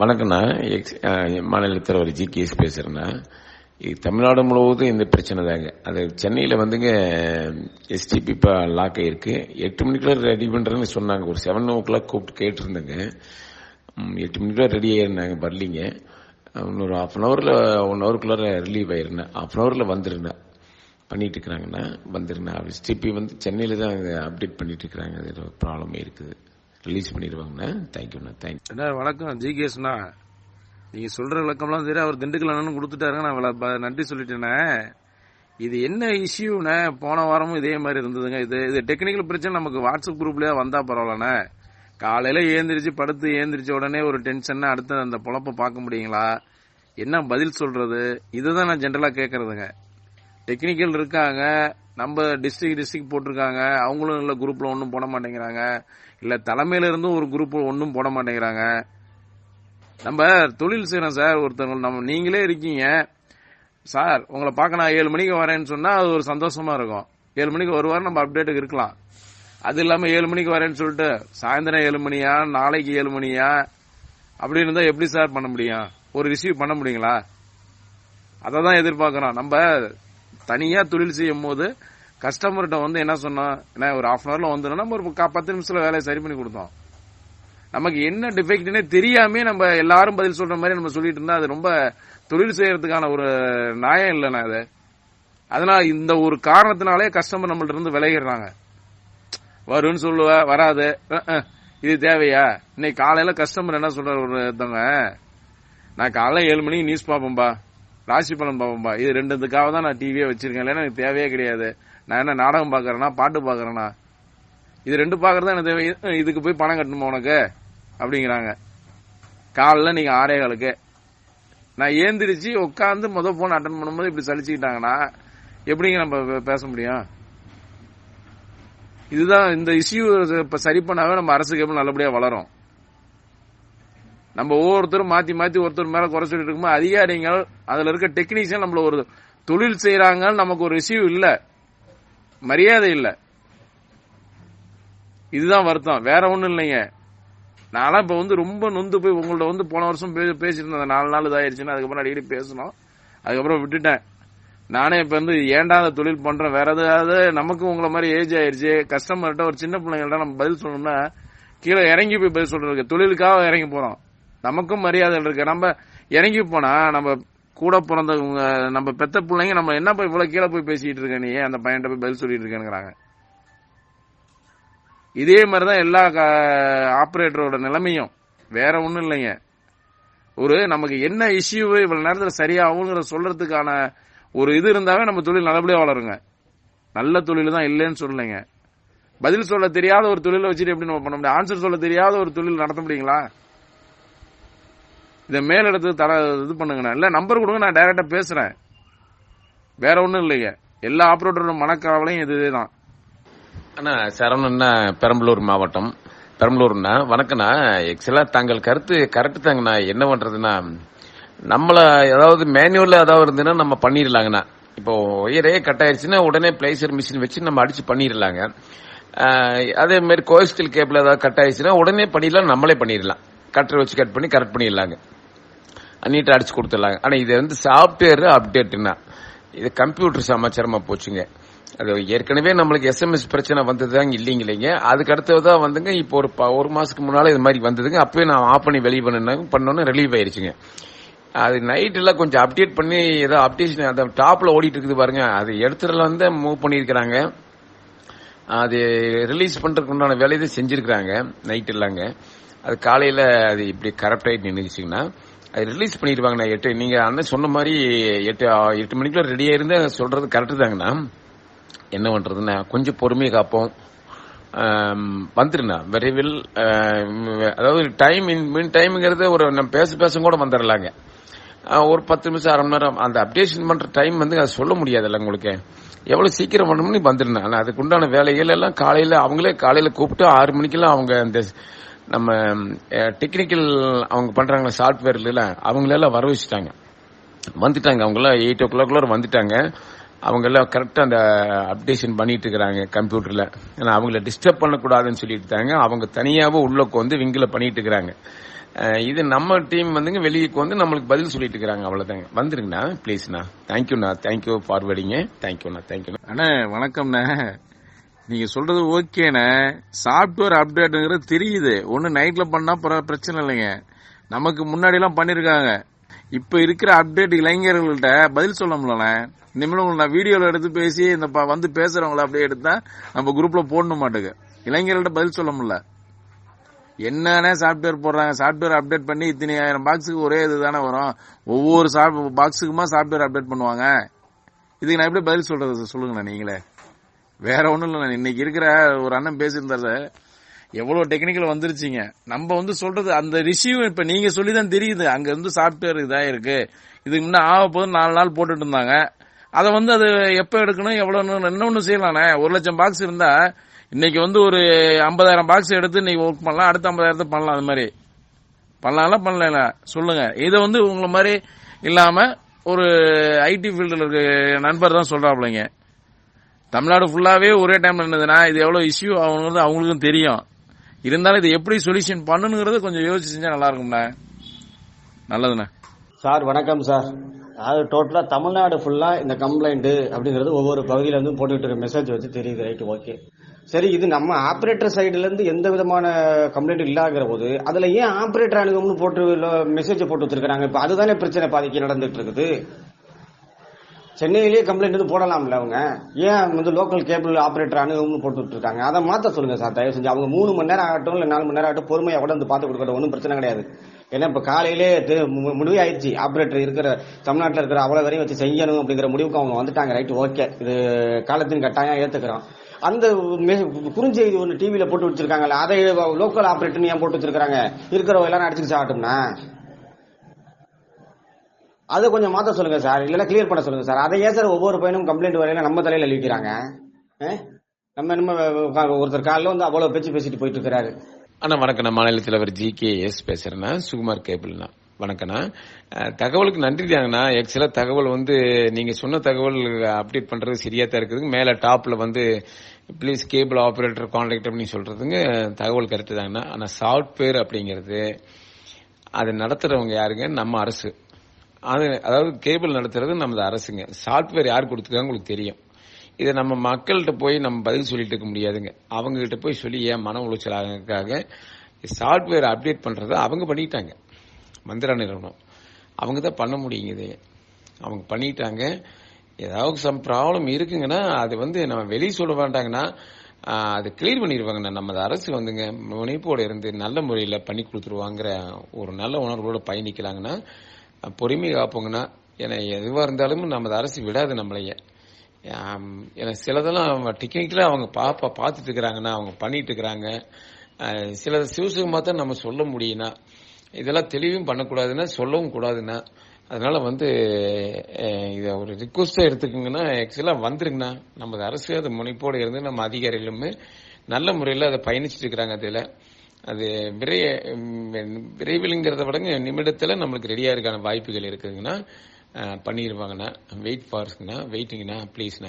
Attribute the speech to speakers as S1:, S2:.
S1: வணக்கண்ணா எக்ஸ் மாநில தலைவர் ஜி. கேஸ் பேசுகிறேண்ணா இது தமிழ்நாடு முழுவதும் இந்த பிரச்சனை தாங்க. அது சென்னையில் வந்துங்க எஸ்டிபி இப்போ லாக் ஆகிருக்கு எட்டு மணிக்குள்ள ரெடி பண்ணுறேன்னு சொன்னாங்க. ஒரு செவன் ஓ கிளாக் கூப்பிட்டு கேட்டிருந்தேங்க. எட்டு மணிக்குள்ள ரெடி ஆகிருந்தாங்க வரலிங்க. இன்னொரு ஹாஃப் அன் ஹவரில் ஒன் ஹவருக்குள்ளார ரிலீவ் ஆயிருந்தேன். ஹாஃப் அன் ஹவரில் வந்துருந்தேன். பண்ணிட்டு இருக்கிறாங்கண்ணா. வந்துருந்தேன். எஸ்டிபி வந்து சென்னையில் தான் அப்டேட் பண்ணிட்டு இருக்கிறாங்க. அது ப்ராப்ளமே இருக்குது ரிலீஸ் பண்ணிடுவாங்கண்ணா தேங்க்யூண்ணா தேங்க்யூ
S2: அண்ணா. வணக்கம். ஜிகேஷ்னா நீங்கள் சொல்கிற விளக்கம்லாம் தெரியும் அவர் திண்டுக்கல் அண்ணன் கொடுத்துட்டாருங்க. நான் விள- நன்றி சொல்லிட்டேண்ணே. இது என்ன இஷ்யூண்ணே போன வாரமும் இதே மாதிரி இருந்ததுங்க. இது இது டெக்னிக்கல் பிரச்சனை. நமக்கு வாட்ஸ்அப் குரூப்லேயே வந்தால் பரவாயில்லண்ணே. காலையில் ஏந்திரிச்சு படுத்து ஏந்திரிச்ச உடனே ஒரு டென்ஷன் அடுத்து அந்த பொழப்ப பார்க்க முடியுங்களா? என்ன பதில் சொல்றது? இதுதான் நான் ஜென்ரலாக கேட்குறதுங்க டெக்னிக்கல் இருக்காங்க. நம்ம டிஸ்ட்ரிக்ட் டிஸ்ட்ரிக்ட் போட்டிருக்காங்க. அவங்களும் இல்ல குரூப்ல ஒன்றும் போட மாட்டேங்கிறாங்க. இல்ல தலைமையில இருந்தும் ஒரு குரூப் ஒன்றும் போட மாட்டேங்கிறாங்க. நம்ம தொழில் செய்யறோம் சார் ஒருத்தவங்க நம்ம நீங்களே இருக்கீங்க. சார் உங்களை பார்க்க நான் ஏழு மணிக்கு வரேன்னு சொன்னா அது ஒரு சந்தோஷமா இருக்கும். ஏழு மணிக்கு வருவார் நம்ம அப்டேட்டுக்கு இருக்கலாம். அது இல்லாம ஏழு மணிக்கு வரேன்னு சொல்லிட்டு சாயந்தரம் ஏழு மணியா நாளைக்கு ஏழு மணியா? அப்படி இருந்தா எப்படி சார் பண்ண முடியும்? ஒரு ரிசீவ் பண்ண முடியுங்களா? அதை தான் எதிர்பார்க்கறோம். நம்ம தனியாக தொழில் செய்யும் போது கஸ்டமர்கிட்ட வந்து என்ன சொன்னோம் என்ன ஒரு ஆஃப் அன் ஹவர்ல வந்துடும் நம்ம ஒரு பத்து நிமிஷத்தில் வேலையை சரி பண்ணி கொடுத்தோம். நமக்கு என்ன டிஃபெக்ட்னே தெரியாமே நம்ம எல்லாரும் பதில் சொல்ற மாதிரி நம்ம சொல்லிட்டு இருந்தா அது ரொம்ப தொழில் செய்யறதுக்கான ஒரு நியாயம் இல்லைண்ணா அது. அதனால இந்த ஒரு காரணத்தினாலே கஸ்டமர் நம்மள்ட்ட இருந்து விலகிடுறாங்க. வரும்னு சொல்லுவ வராது. இது தேவையா? இன்னைக்கு காலையில கஸ்டமர் என்ன சொல்றாரு ஒருத்தவங்க நான் காலைல ஏழு மணிக்கு நியூஸ் பார்ப்பேன்பா. ராசி பலன் பார்ப்பேன்பா இது ரெண்டுத்துக்காக தான் நான் டிவியே வச்சிருக்கேன். இல்லைன்னா எனக்கு தேவையே கிடையாது. நான் என்ன நாடகம் பார்க்குறேன்னா பாட்டு பார்க்கறேனா? இது ரெண்டு பார்க்கறது எனக்கு தேவை. இதுக்கு போய் பணம் கட்டணுமா உனக்கு? அப்படிங்கிறாங்க. காலைல நீங்க ஆறே காலுக்கு. நான் ஏந்திரிச்சு உட்காந்து முத போன் அட்டன் பண்ணும்போது இப்படி சலிச்சுக்கிட்டாங்கன்னா எப்படிங்க நம்ம பேச முடியும்? இதுதான் இந்த இஷ்யூ இப்ப சரி பண்ணாவே நம்ம அரசு கேபிள் நல்லபடியா வளரும். நம்ம ஒவ்வொருத்தரும் மாத்தி மாத்தி ஒருத்தர் மேல குறை சொல்லிட்டு இருக்கும்போது அதிகாரிகள் அதுல இருக்க டெக்னீஷியன் நம்மள ஒரு தொழில் செய்யறாங்கன்னு நமக்கு ஒரு ரிசீவ் இல்ல. மரியாதை இல்ல. இதுதான் வருத்தம். வேற ஒண்ணும் இல்லைங்க. நான்லாம் இப்ப வந்து ரொம்ப நொந்து போய் உங்கள்ட்ட வந்து போன வருஷம் பே- பேசிட்டு இருந்தேன். நாலு நாள் இதாயிருச்சுன்னு அதுக்கப்புறம் அடிக்கடி பேசணும். அதுக்கப்புறம் விட்டுட்டேன். நானே இப்ப வந்து ஏன்டா அந்த தொழில் பண்றேன்? வேற ஏதாவது நமக்கு உங்களை மாதிரி ஏஜ் ஆயிருச்சு. கஸ்டமர்கிட்ட ஒரு சின்ன பிள்ளைங்கள்ட்ட நம்ம பதில் சொல்லணும்னா கீழே இறங்கி போய் பதில் சொல்கிறதுக்கு தொழிலுக்காக இறங்கி போறோம். நமக்கும் மரியாதை இருக்கு. நம்ம இறங்கி போனா நம்ம கூட பிறந்தவங்க நம்ம பெத்த பிள்ளைங்க நம்ம என்ன போய் இவ்வளவு கீழே போய் பேசிட்டு இருக்க நீ அந்த பையன்கிட்ட போய் பதில் சொல்லிட்டு இருக்கேங்கிறாங்க இதே மாதிரிதான் எல்லா ஆபரேட்டரோட நிலைமையும். வேற ஒன்றும் இல்லைங்க. ஒரு நமக்கு என்ன இஷ்யூ இவ்வளவு நேரத்தில் சரியாகுங்கிற சொல்றதுக்கான ஒரு இது இருந்தாவே நம்ம தொழில் நல்லபடியாக வளருங்க. நல்ல தொழில் தான் இல்லைன்னு சொல்லலைங்க. பதில் சொல்ல தெரியாத ஒரு தொழிலை வச்சுட்டு எப்படி நம்ம பண்ண முடியும்? ஆன்சர் சொல்ல தெரியாத ஒரு தொழில் நடத்த முடியுங்களா? இதை மேலிடத்து தர இது பண்ணுங்கண்ணா. இல்ல நம்பர் கொடுங்க நான் டைரக்டா பேசுறேன். வேற ஒன்றும் இல்லைங்க. எல்லா ஆப்ரேட்டரோட மனக்கவலையும் இதுதான்.
S1: அண்ணா சரவணன்னா பெரம்பலூர் மாவட்டம். பெரம்பலூர்ண்ணா வணக்கண்ணா. ஆக்சுவலா தங்கள் கருத்து கரெக்ட் தாங்கண்ணா. என்ன பண்றதுன்னா நம்மள ஏதாவது மேனுவல்ல ஏதாவது இருந்ததுன்னா நம்ம பண்ணிடலாங்கண்ணா. இப்போ ஒயரே கட் ஆயிடுச்சுன்னா உடனே பிளேசர் மிஷின் வச்சு நம்ம அடிச்சு பண்ணிடலாங்க. அதே மாதிரி கோஸ்டல் கேபிள் ஏதாவது கட் ஆயிடுச்சுன்னா உடனே பண்ணிடலாம் நம்மளே பண்ணிடலாம். கட்டரை வச்சு கட் பண்ணி கரெக்ட் பண்ணிடலாங்க. நீட்டாக அடிச்சு கொடுத்துடலாங்க. ஆனால் இது வந்து சாஃப்ட்வேர் அப்டேட்னா இது கம்ப்யூட்டர் சமாச்சாரமாக போச்சுங்க. அது ஏற்கனவே நம்மளுக்கு எஸ்எம்எஸ் பிரச்சனை வந்ததுதாங்க இல்லைங்க அதுக்கு அடுத்ததான் வந்துங்க இப்போ ஒரு ப- ஒரு மாதத்துக்கு முன்னால் இது மாதிரி வந்ததுங்க. அப்பவே நான் ஆஃப் பண்ணி வெளியே பண்ண பண்ணோன்னே ரிலீவ் ஆயிடுச்சுங்க அது நைட்டெல்லாம் கொஞ்சம் அப்டேட் பண்ணி ஏதோ அப்டேஷன் அந்த டாப்பில் ஓடிட்டு இருக்குது பாருங்க. அது எடுத்துடல வந்து மூவ் பண்ணியிருக்கிறாங்க. அது ரிலீஸ் பண்ணுறதுக்கு உண்டான வேலையை செஞ்சுருக்கிறாங்க நைட் எல்லாங்க. அது காலையில் அது இப்படி கரெக்ட் ஆகிட்டு நின்றுச்சுங்கன்னா ரிலீஸ் பண்ணிடுவாங்கண்ணா எட்டு. நீங்க அண்ணன் சொன்ன மாதிரி எட்டு எட்டு மணிக்குள்ள ரெடியா இருந்து சொல்றது கரெக்டு தாங்கண்ணா. என்ன பண்ணுறதுண்ணா கொஞ்சம் பொறுமையை காப்போம். வந்துருண்ணா. விரைவில் அதாவது டைம் மின் டைம்ங்கிறது ஒரு நம்ம பேச பேச கூட வந்துடலாங்க ஒரு பத்து நிமிஷம் அரை மணி நேரம் அந்த அப்டேஷன் பண்ற டைம் வந்து அதை சொல்ல முடியாதுல்ல உங்களுக்கு. எவ்வளவு சீக்கிரம் பண்ணணும்னு வந்துருந்தேன் ஆனால் அதுக்குண்டான வேலைகள் எல்லாம் காலையில அவங்களே காலையில கூப்பிட்டு ஆறு மணிக்கெல்லாம் அவங்க அந்த நம்ம டெக்னிக்கல் அவங்க பண்றாங்க சாஃப்ட்வேர்ல அவங்களெல்லாம் வர வச்சுட்டாங்க. வந்துட்டாங்க. அவங்க எல்லாம் எயிட் ஓ கிளாக்ல வந்துட்டாங்க. அவங்க எல்லாம் கரெக்டா அந்த அப்டேஷன் பண்ணிட்டு இருக்கிறாங்க கம்ப்யூட்டர்ல ஏன்னா அவங்கள டிஸ்டர்ப் பண்ணக்கூடாதுன்னு சொல்லிட்டு அவங்க தனியாவே உள்ளக்கு வந்து விங்கில பண்ணிட்டு இருக்கிறாங்க. இது நம்ம டீம் வந்துங்க வெளியே வந்து நம்மளுக்கு பதில் சொல்லிட்டு இருக்காங்க அவ்வளவுதாங்க. வந்துருங்கண்ணா ப்ளீஸ்ண்ணா தேங்க்யூண்ணா தேங்க்யூ ஃபார்வர்டிங்க தேங்க்யூண்ணா தேங்க்யூண்ணா
S2: அண்ணே வணக்கம்ண்ணா. நீங்க சொல்றது ஓகேண்ணே சாப்ட்வேர் அப்டேட்டுங்கிறது தெரியுது. ஒன்று நைட்ல பண்ணா பிரச்சனை இல்லைங்க. நமக்கு முன்னாடிலாம் பண்ணியிருக்காங்க பண்ணிருக்காங்க இருக்கிற அப்டேட் இளைஞர்கள்ட்ட பதில் சொல்ல முடியலண்ணே. இனிமேல் உங்களை நான் வீடியோவில் எடுத்து பேசி இந்த வந்து பேசுறவங்கள அப்படியே எடுத்தா நம்ம குரூப்ல போடணும் மாட்டுக்கு. இளைஞர்கள்ட்ட பதில் சொல்ல முடியல. என்னென்ன சாஃப்ட்வேர் போடுறாங்க? சாஃப்ட்வேர் அப்டேட் பண்ணி இத்தனை ஆயிரம் பாக்ஸுக்கு ஒரே இது தானே வரும். ஒவ்வொரு பாக்ஸுக்குமா சாஃப்ட்வேர் அப்டேட் பண்ணுவாங்க? இதுக்கு நான் எப்படி பதில் சொல்றது? சொல்லுங்கண்ணா நீங்களே. வேற ஒன்றும் இல்லை இன்னைக்கு இருக்கிற ஒரு அண்ணன் பேசியிருந்தாரு எவ்வளோ டெக்னிக்கல் வந்துருச்சுங்க. நம்ம வந்து சொல்றது அந்த ரிசீவ் இப்போ நீங்க சொல்லி தான் தெரியுது. அங்க இருந்து சாஃப்ட்வேர் இதாக இருக்கு இதுக்கு முன்ன ஆக போதும் நாலு நாள் போட்டுட்டு இருந்தாங்க. அதை வந்து அது எப்போ எடுக்கணும் எவ்வளவு இன்னொன்னு செய்யலானே ஒரு லட்சம் பாக்ஸ் இருந்தா இன்னைக்கு வந்து ஒரு ஐம்பதாயிரம் பாக்ஸ் எடுத்து இன்னைக்கு ஒர்க் பண்ணலாம் அடுத்த ஐம்பதாயிரத்தை பண்ணலாம் அது மாதிரி. பண்ணலாம்ல பண்ணல சொல்லுங்க. இதை வந்து உங்களை மாதிரி இல்லாம ஒரு ஐடி ஃபீல்டில் இருக்க நண்பர் தான் சொல்றாப்லைங்க தமிழ்நாடு ஃபுல்லாவே ஒரே டைம் இருந்ததுன்னா இது எவ்வளவு இஷ்யூ ஆகுங்கிறது அவங்களுக்கும் தெரியும். இருந்தாலும் இது எப்படி சொல்யூஷன் பண்ணணுங்கிறத கொஞ்சம் யோசிச்சு செஞ்சா நல்லா இருக்கும்ண்ணா. நல்லதுண்ணே.
S3: சார் வணக்கம் சார். அதாவது டோட்டலாக தமிழ்நாடு ஃபுல்லாக இந்த கம்ப்ளைண்ட்டு அப்படிங்கிறது ஒவ்வொரு பகுதியில இருந்து போட்டுக்கிட்டு இருக்க மெசேஜ் வச்சு தெரியுது. ரைட்டு ஓகே சரி இது நம்ம ஆப்ரேட்டர் சைடுலேருந்து எந்த விதமான கம்ப்ளைண்ட் இல்லாகிற போது அதில் ஏன் ஆப்ரேட்டர் அணுகும்னு போட்டு மெசேஜ் போட்டு வச்சிருக்காங்க இப்போ அதுதானே பிரச்சனை பாதிக்க நடந்துட்டு இருக்குது. சென்னையிலேயே கம்ப்ளைண்ட் வந்து போடலாம்ல அவங்க. ஏன் வந்து லோக்கல் கேபிள் ஆப்ரேட்டர் அணுகும்னு போட்டுட்டு இருக்காங்க அதை மாத்த சொல்லுங்க சார் தயவு செஞ்சு. அவங்க மூணு மணி நேரம் ஆகட்டும் இல்லை நாலு மணி நேரம் ஆகட்டும் பொறுமையாக கூட வந்து பார்த்து கொடுக்கட்டும் ஒன்றும் பிரச்சனை கிடையாது. ஏன்னா இப்போ காலையிலே முடிவு ஆயிடுச்சு ஆப்ரேட்டர் இருக்கிற தமிழ்நாட்டில் இருக்கிற அவ்வளோ வரையும் வச்சு செய்யணும் அப்படிங்கிற முடிவுக்கு அவங்க வந்துட்டாங்க. ரைட் ஓகே இது காலத்தின் கட்டாயம் ஏற்றுக்கிறோம் அந்த குறுஞ்செய்தி ஒன்று டிவியில் போட்டு வச்சிருக்காங்கல்ல அதை லோக்கல் ஆப்ரேட்டர்னு ஏன் போட்டு வச்சிருக்காங்க இருக்கிறவங்க எல்லாரும் அடிச்சுட்டு சாகட்டும்னா? அதை கொஞ்சம் மாத்த சொல்லுங்க சார். இல்லைன்னா கிளியர் பண்ண சொல்லுங்க சார். அதை ஏன் சார் ஒவ்வொரு பையனும் கம்ப்ளைண்ட் வரையில நம்ம தலையில அழிக்கிறாங்க நம்ம நம்ம ஒருத்தர் காலைல வந்து அவ்வளவு பேச்சு பேசிட்டு போயிட்டு இருக்கிறாரு
S1: அண்ணா வணக்கம். நான் மாநில தலைவர் ஜி கே எஸ் பேசுறேண்ணா சுகுமார் கேபிள்ண்ணா வணக்கண்ணா தகவலுக்கு நன்றி தாங்கண்ணா. ஆக்சுவலாக தகவல் வந்து நீங்கள் சொன்ன தகவல் அப்டேட் பண்ணுறது சரியா தான் இருக்குதுங்க மேலே டாப்பில் வந்து ப்ளீஸ் கேபிள் ஆப்ரேட்டர் கான்டாக்ட் அப்படின்னு சொல்கிறதுங்க தகவல் கரெக்டு தாங்கண்ணா. ஆனால் சாஃப்ட்வேர் அப்படிங்கிறது அதை நடத்துகிறவங்க யாருங்க? நம்ம அரசு. அது அதாவது கேபிள் நடத்துறது நமது அரசுங்க. சாஃப்ட்வேர் யார் கொடுத்துருக்காங்க உங்களுக்கு தெரியும். இதை நம்ம மக்கள்கிட்ட போய் நம்ம பதில் சொல்லிட்டு இருக்க முடியாதுங்க. அவங்க கிட்ட போய் சொல்லி ஏன் மன உளைச்சல் ஆகிறதுக்காக சாஃப்ட்வேர் அப்டேட் பண்ணுறத அவங்க பண்ணிட்டாங்க. மந்திரா நிறுவனம். அவங்க தான் பண்ண முடியுங்குது அவங்க பண்ணிட்டாங்க. ஏதாவது சம் ப்ராப்ளம் இருக்குங்கன்னா அது வந்து நம்ம வெளியே சொல்ல வேண்டாங்கன்னா அது கிளியர் பண்ணிடுவாங்கண்ணா. நமது அரசு வந்துங்க முனைப்போடு இருந்து நல்ல முறையில் பண்ணி கொடுத்துருவாங்கிற ஒரு நல்ல உணர்வோடு பயணிக்கலாங்கன்னா பொறுமை காப்போங்கன்னா ஏன்னா எதுவாக இருந்தாலும் நமது அரசு விடாது நம்மளைய. ஏன்னா சிலதெல்லாம் டெக்னிக்கலாக அவங்க பாப்பா பார்த்துட்டு இருக்கிறாங்கன்னா அவங்க பண்ணிட்டு இருக்கிறாங்க சில சிவசுகமாக தான் நம்ம சொல்ல முடியும்னா இதெல்லாம் தெளிவும் பண்ணக்கூடாதுன்னா சொல்லவும் கூடாதுன்னா அதனால வந்து இதை ஒரு ரிக்வஸ்டாக எடுத்துக்கோங்கன்னா ஆக்சுவலாக வந்துருங்கண்ணா. நமது அரசு அது முனைப்போடு இருந்து நம்ம அதிகாரிகளுமே நல்ல முறையில் அதை பயணிச்சுட்டு இருக்கிறாங்க அதில். அது விரைய விரைவிலுங்கிறத விரைவில்ங்கிறத விடங்க நிமிடத்தில் நம்மளுக்கு ரெடியாக இருக்கான வாய்ப்புகள் இருக்குதுங்கன்னா பண்ணிடுவாங்கண்ணா வெயிட் ஃபார்ஸ்ங்கண்ணா வெயிட்டிங்கண்ணா ப்ளீஸ்ண்ணா